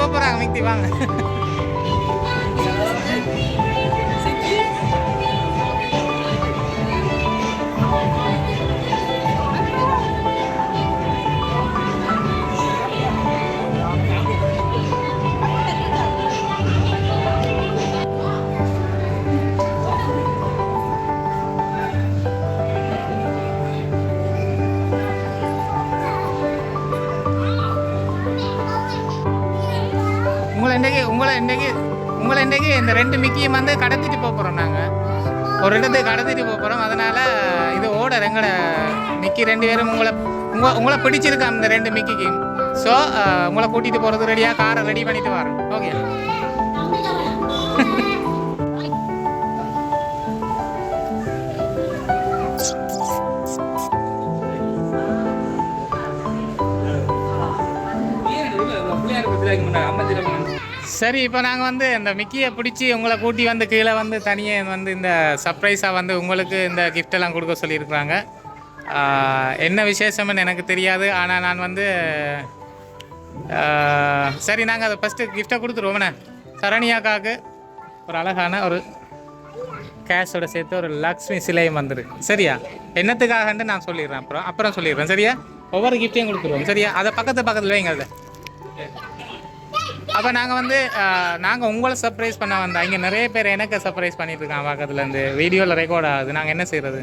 Bobo perang, mikti bang. உங்களை இன்றைக்கி உங்களை இன்றைக்கி இந்த ரெண்டு மிக்கியும் வந்து கடத்திட்டு போகிறோம் நாங்கள் ஒரு இடத்துக்கு கடத்திட்டு போக போகிறோம் அதனால் இது ஓட எங்களை மிக்கி ரெண்டு பேரும் உங்களை உங்களை உங்களை பிடிச்சிருக்கா இந்த ரெண்டு மிக்கிக்கும் ஸோ உங்களை கூட்டிகிட்டு போகிறது ரெடியாக காரை ரெடி பண்ணிட்டு வரோம் ஓகே சரி இப்போ நாங்கள் வந்து இந்த மிக்கியை பிடிச்சி உங்களை கூட்டி வந்து கீழே வந்து தனியாக வந்து இந்த சர்ப்ரைஸாக வந்து உங்களுக்கு இந்த கிஃப்டெல்லாம் கொடுக்க சொல்லியிருக்கிறாங்க. என்ன விசேஷம்னு எனக்கு தெரியாது. ஆனால் நான் வந்து சரி நாங்கள் அதை ஃபஸ்ட்டு கிஃப்டை கொடுத்துருவோம்ண்ணே சரணியாக்காவுக்கு ஒரு அழகான ஒரு கேஷோட சேர்த்து ஒரு லக்ஷ்மி சிலையும் வந்துருக்கு சரியா? என்னத்துக்காகன்ட்டு நான் சொல்லிடுறேன். அப்புறம் அப்புறம் சொல்லிடுறேன். சரியா? ஒவ்வொரு கிஃப்ட்டையும் கொடுத்துருவோம். சரியா? அதை பக்கத்து பக்கத்தில் வைங்க அப்போ நாங்கள் வந்து நாங்கள் உங்களை சர்ப்ரைஸ் பண்ண வந்தோம். இங்கே நிறைய பேர் எனக்கு சர்ப்ரைஸ் பண்ணிட்டுருக்கான் பக்கத்துலேருந்து இருந்து வீடியோவில் ரெக்கார்ட் ஆகுது. நாங்கள் என்ன செய்கிறது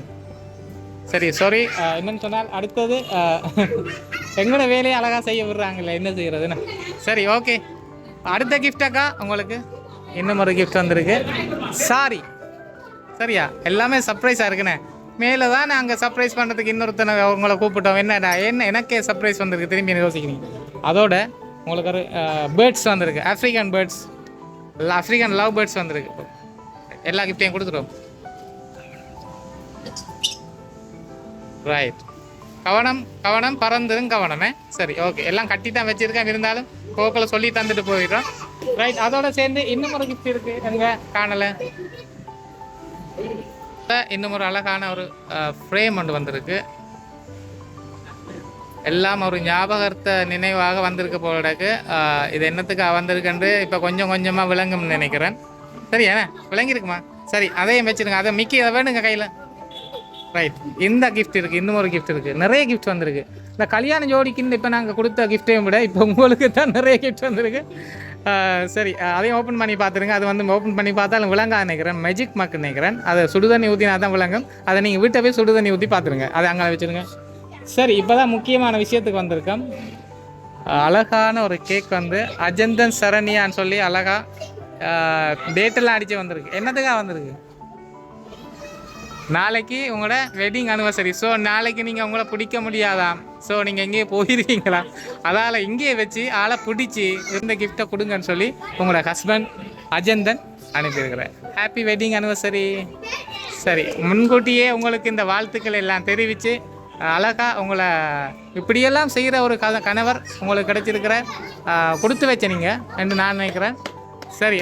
சரி சாரி என்னன்னு சொன்னால் அடுத்தது எங்களோட வேலையை அழகாக செய்ய விடுறாங்கல்ல என்ன செய்கிறதுன்னு சரி ஓகே அடுத்த கிஃப்டாக்கா உங்களுக்கு. இன்னும் ஒரு கிஃப்ட் வந்திருக்கு. சாரி சரியா? எல்லாமே சர்ப்ரைஸாக இருக்குண்ணே மேலே தான் நாங்கள் சர்ப்ரைஸ் பண்ணுறதுக்கு இன்னொருத்தனை உங்களை கூப்பிட்டோம். என்னடா என்ன எனக்கே சர்ப்ரைஸ் வந்திருக்கு. திரும்பி யோசிக்கிறீங்க. அதோட உங்களுக்கு ஒரு பேர்ட்ஸ் வந்திருக்கு. African birds African love birds வந்திருக்கு. எல்லா கிஃப்டையும் கொடுத்துருவோம் ரைட் கவனம் கவனம் பறந்துரும் கவனமே. சரி ஓகே எல்லாம் கட்டி தான் வச்சிருக்கேன் இருந்தாலும் போக்கில் சொல்லி தந்துட்டு போயிடுறோம். ரைட் அதோட சேர்ந்து இன்னும் ஒரு கிஃப்ட் இருக்கு. எங்க? காணலை. இன்னும் ஒரு அழகான ஒரு ஃப்ரேம் ஒன்று வந்திருக்கு. எல்லாம் ஒரு ஞாபகத்தை நினைவாக வந்திருக்கு போலக்கு இது என்னத்துக்காக வந்திருக்குன்னு இப்போ கொஞ்சம் கொஞ்சமாக விளங்கும்னு நினைக்கிறேன். சரியான விளங்கியிருக்குமா சரி அதையும் வச்சிருங்க. அதை மிக்கி அதை வேணுங்க கையில். ரைட் இந்த கிஃப்ட் இருக்குது இன்னும் ஒரு கிஃப்ட் இருக்குது நிறைய கிஃப்ட் வந்திருக்கு. இந்த கல்யாண ஜோடிக்குன்னு இப்போ நாங்கள் கொடுத்த கிஃப்ட்டையும் விட இப்போ உங்களுக்கு தான் நிறைய கிஃப்ட் வந்திருக்கு. சரி அதையும் ஓப்பன் பண்ணி பார்த்துருங்க. அது வந்து ஓப்பன் பண்ணி பார்த்தாலும் விளங்கா நினைக்கிறேன். மெஜிக் மக்கு நினைக்கிறேன். அதை சுடுதண்ணி ஊற்றினா தான் விளங்கும். அதை நீங்கள் வீட்டை போய் சுடுதண்ணி ஊற்றி பார்த்துருங்க. அதை அங்கே வச்சுருங்க. சரி இப்போ தான் முக்கியமான விஷயத்துக்கு வந்திருக்கோம். அழகான ஒரு கேக் வந்து அஜந்தன் சரண்யான்னு சொல்லி அழகாக டேட்டெல்லாம் அடித்து வந்திருக்கு. என்னத்துக்காக வந்திருக்கு? நாளைக்கு உங்களோட வெட்டிங் அனிவர்சரி ஸோ நாளைக்கு நீங்கள் உங்களை பிடிக்க முடியாதாம். ஸோ நீங்கள் எங்கேயே போயிருக்கீங்களா? அதால் இங்கேயே வச்சு ஆளை பிடிச்சி இருந்த கிஃப்ட்டை கொடுங்கன்னு சொல்லி உங்களோட ஹஸ்பண்ட் அஜந்தன் அனுப்பியிருக்கிறேன் ஹாப்பி வெட்டிங் அனிவர்சரி சரி முன்கூட்டியே உங்களுக்கு இந்த வாழ்த்துக்கள் எல்லாம் தெரிவித்து அழகாக உங்களை இப்படியெல்லாம் செய்கிற ஒரு கத கணவர் உங்களுக்கு கிடைச்சிருக்கிற கொடுத்து வச்ச நீங்கள் என்று நான் நினைக்கிறேன். சரி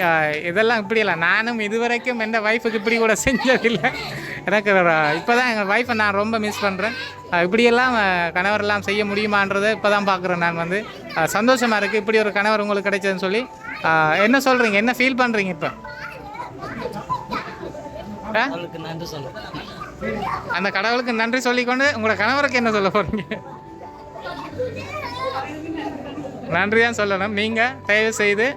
இதெல்லாம் இப்படியெல்லாம் நானும் இதுவரைக்கும் எந்த ஒய்ஃபுக்கு இப்படி கூட செஞ்சதில்லை. எனக்கு இப்போ தான் எங்கள் ஒய்ஃபை நான் ரொம்ப மிஸ் பண்ணுறேன் இப்படியெல்லாம் கணவரெல்லாம் செய்ய முடியுமான்றதை இப்போ தான் பார்க்குறேன் நான் வந்து. சந்தோஷமாக இருக்குது இப்படி ஒரு கணவர் உங்களுக்கு கிடைச்சதுன்னு சொல்லி என்ன சொல்கிறீங்க என்ன ஃபீல் பண்ணுறீங்க இப்போ? அவளுக்கு நன்றி சொல்கிறேன் அந்த கடவுளுக்கு நன்றி சொல்லிக்கொண்டு உங்களோட கணவருக்கு என்ன சொல்ல போகிறீங்க நன்றி தான் சொல்லணும். நீங்கள் தயவு செய்து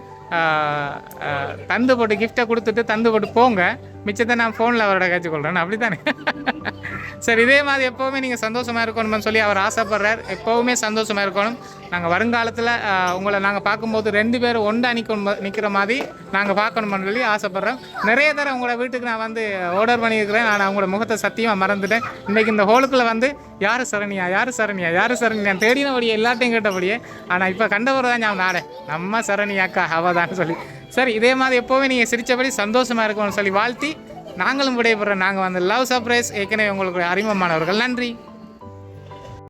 தந்து போட்டு கிஃப்ட்டை கொடுத்துட்டு தந்து போட்டு போங்க. மிச்சத்தை நான் ஃபோனில் அவரோட காய்ச்சி கொள்கிறேன் அப்படி தானே சரி இதே மாதிரி எப்போவுமே நீங்கள் சந்தோஷமாக இருக்கணும்னு சொல்லி அவர் ஆசைப்படுறார். எப்போவுமே சந்தோஷமாக இருக்கணும். நாங்கள் வருங்காலத்தில் உங்களை நாங்கள் பார்க்கும்போது ரெண்டு பேரும் ஒன்றா நிற்கணும் நிற்கிற மாதிரி நாங்கள் பார்க்கணும்னு சொல்லி ஆசைப்பட்றோம். நிறைய தடவை உங்களோட வீட்டுக்கு நான் வந்து ஆர்டர் பண்ணியிருக்கிறேன். நான் அவங்களோட முகத்தை சத்தியமாக மறந்துட்டேன். இன்றைக்கி இந்த ஹோலுக்குள்ளே வந்து யார் சரணியா? யார் சரணியா? யார் சரணியா? தேடினபடியே எல்லாத்தையும் கேட்டபடியே ஆனால் இப்போ கண்டவர் தான் ஞாபகம் நாடே நம்ம சரணியாக்கா அவதான்னு சொல்லி. சரி இதே மாதிரி எப்போவுமே நீங்கள் சிரித்தபடி சந்தோஷமாக இருக்கணும்னு சொல்லி வாழ்த்தி நாங்களும் விடைபெறோம். நாங்கள் வந்து லவ் சர்ப்ரைஸ். ஏற்கனவே உங்களுக்கு அறிமுகமானவர்கள். நன்றி.